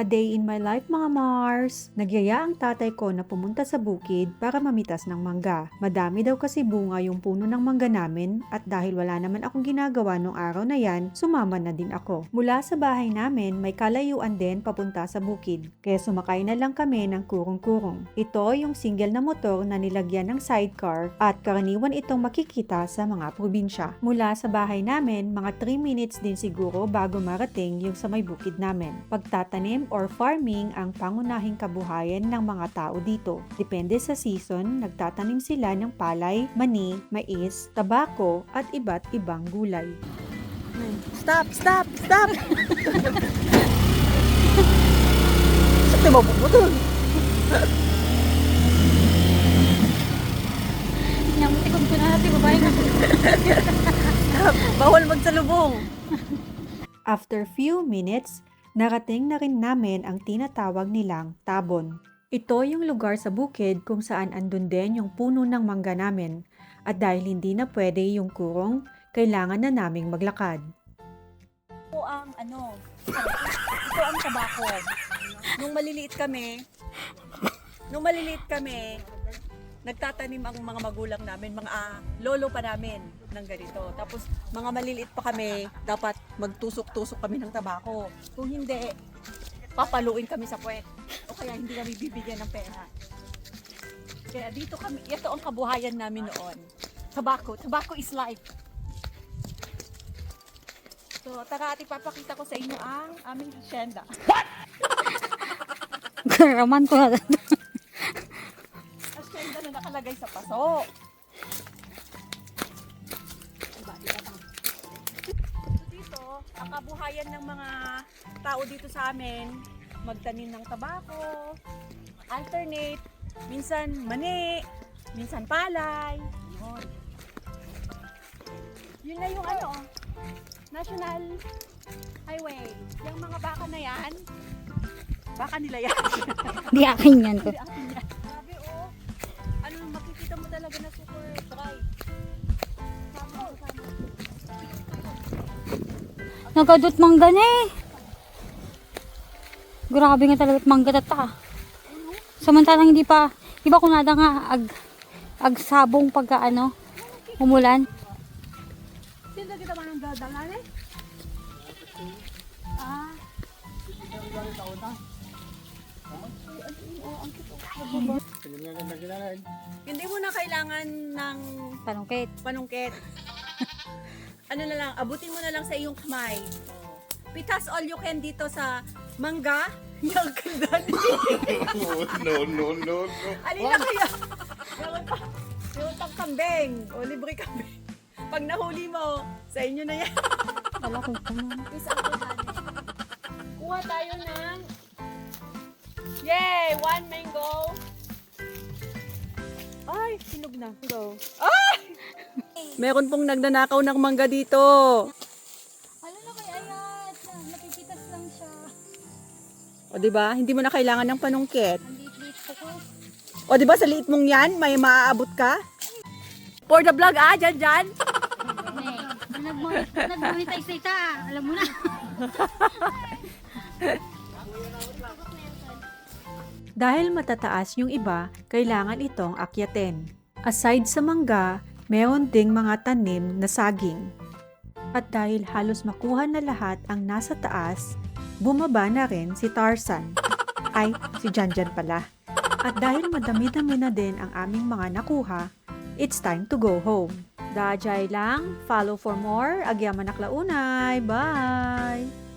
A day in my life mga Mars. Nagyaya ang tatay ko na pumunta sa bukid para mamitas ng mangga. Madami daw kasi bunga yung puno ng mangga namin at dahil wala naman akong ginagawa nung araw na yan, sumama na din ako. Mula sa bahay namin, may kalayuan din papunta sa bukid. Kaya sumakay na lang kami ng kurong-kurong. Ito yung single na motor na nilagyan ng sidecar at karaniwan itong makikita sa mga probinsya. Mula sa bahay namin, mga 3 minutes din siguro bago marating yung sa may bukid namin. Pagtatanim or farming ang pangunahing kabuhayan ng mga tao dito. Depende sa season, nagtatanim sila ng palay, mani, mais, tabako at iba't ibang gulay. Stop! Stop! Stop! Sa tayo mabubutol. Namutikod ko na natin, babae na. Stop! Bawal magsalubong. After few minutes, narating na rin namin ang tinatawag nilang tabon. Ito yung lugar sa bukid kung saan andun din yung puno ng mangga namin at dahil hindi na pwede yung kurong, kailangan na naming maglakad. Ito ang ano, ito ang tabako. Nung maliliit kami, nung maliliit kami, nagtatanim ang mga magulang namin, mga ah, lolo pa namin ng ganito. Tapos mga maliliit pa kami, dapat magtusok-tusok kami ng tabako. Kung hindi, papaluin kami sa puwet. O kaya hindi kami bibigyan ng pera. Kaya dito kami, ito ang kabuhayan namin noon. Tabako, tabako is life. So, tara at ipapakita ko sa inyo ang aming hacienda. Raman ko na. Hacienda na nakalagay sa paso. Ang kabuhayan ng mga tao dito sa amin, magtanim ng tabako, alternate, minsan mani, minsan palay. Yun. Yun na yung ano, National Highway. Yung mga baka na yan, baka nila yan. Di akin yan Nagadot mangga na eh. Grabe nga talaga mangga tata. Samantalang hindi pa, di ba kunada nga ag, ag sabong pagka ano, umulan. Sino kita man ang dadalan eh? Ah. Hindi mo na kailangan ng Panungkit. panungkit. ano na lang, abutin mo na lang sa iyong kamay. Pitas all you can dito sa mangga. Yung ganda Oh, no, no, no, no. Alin na kaya? Pang kambing. O, libre kambing. Pag nahuli mo, sa inyo na yan. Wala ko pa Isa ko dyan. Kuha tayo ng... Yay! One mango. Ay, sinog na. Go. Ay! Meron pong nagnanakaw ng mangga dito. Ano na kay Ayat? Napipitas lang siya. O, di ba? Hindi mo na kailangan ng panungkit. O, di ba sa liit mong yan, may maaabot ka? For the vlog, ah, dyan, dyan. Nag-monetize na ita. Alam mo na. Dahil matataas yung iba, kailangan itong akyatin. Aside sa mangga, meron ding mga tanim na saging. At dahil halos makuha na lahat ang nasa taas, bumaba na rin si Tarzan. Ay, si Janjan pala. At dahil madami-dami na din ang aming mga nakuha, it's time to go home. Dajay lang, follow for more. Agyaman Aklaunay. Bye!